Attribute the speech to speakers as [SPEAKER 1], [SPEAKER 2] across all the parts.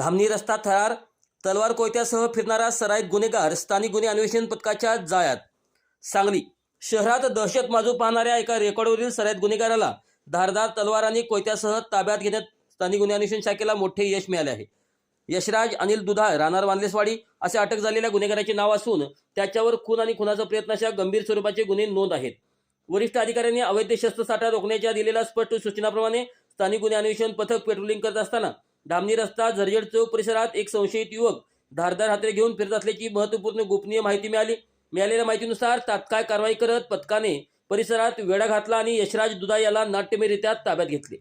[SPEAKER 1] धामणी रस्ता थरार तलवार कोयत्यासह फिरणारा सराईत गुन्हेगार स्थानिक गुन्हे अन्वेषण पथकाच्या जाळ्यात. सांगली शहरात दहशत माजू पाहणाऱ्या एका रेकॉर्डवरील सराईत गुन्हेगाराला धारदार तलवार आणि कोयत्यासह ताब्यात घेण्यात स्थानिक गुन्हे अन्वेषण शाखेला मोठे यश मिळाले आहे. यशराज अनिल दुधाळ राहणार वानलेसवाडी असे अटक झालेल्या गुन्हेगाराचे नाव असून त्याच्यावर खून आणि खुनाचा प्रयत्न अशा गंभीर स्वरूपाचे गुन्हे नोंद आहेत. वरिष्ठ अधिकाऱ्यांनी अवैध शस्त्रसाठा रोखण्याच्या दिलेल्या स्पष्ट सूचनाप्रमाणे स्थानिक गुन्हे अन्वेषण पथक पेट्रोलिंग करत असताना डामनी रस्ता झरझड चौक परिसरात एक संशयित युवक धारदार हातरे घेऊन फिरत असल्याची महत्त्वपूर्ण गोपनीय माहिती मिळाली. मिळालेल्या माहितीनुसार तात्काळ कारवाई करत पथकाने परिसरात वेढा घातला आणि यशराज दुधा याला नाट्यमयरित्या ताब्यात घेतले.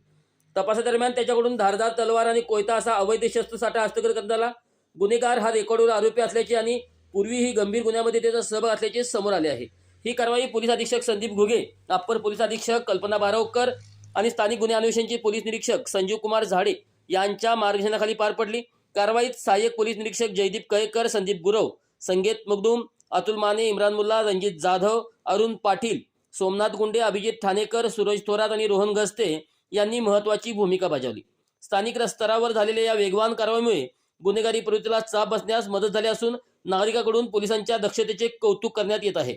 [SPEAKER 1] तपासादरम्यान त्याच्याकडून धारदार तलवार आणि कोयता असा अवैध शस्त्रसाठा हस्तगत करण्यात आला गुन्हेगार हा रेकॉर्डवर आरोपी असल्याचे आणि पूर्वीही गंभीर गुन्ह्यामध्ये त्याचा सहभाग असल्याचे समोर आले आहे. ही कारवाई पोलीस अधीक्षक संदीप घुगे अप्पर पोलीस अधीक्षक कल्पना बारावकर आणि स्थानिक गुन्हे अन्वेषणचे पोलीस निरीक्षक संजीव कुमार झाडे यांच्या मार्गदर्शनाखाली पार पडली. कारवाईत सहाय्यक पोलीस निरीक्षक जयदीप कयेकर संदीप गुरव संगीत मगदूम अतुल माने इम्रान मुल्ला रणजित जाधव अरुण पाटील सोमनाथ गुंडे अभिजित ठाणेकर सूरज थोरात आणि रोहन गस्ते यांनी महत्वाची भूमिका बजावली. स्थानिक स्तरावर झालेल्या या वेगवान कारवाईमुळे गुन्हेगारी प्रवृत्तीला चाप बसण्यास मदत झाली असून नागरिकांकडून पोलिसांच्या दक्षतेचे कौतुक करण्यात येत आहे.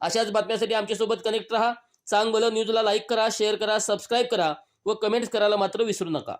[SPEAKER 1] अशाच बातम्यांसाठी आमच्यासोबत कनेक्ट राहा. चांग न्यूजला लाईक करा शेअर करा सबस्क्राईब करा व कमेंट्स करायला मात्र विसरू नका.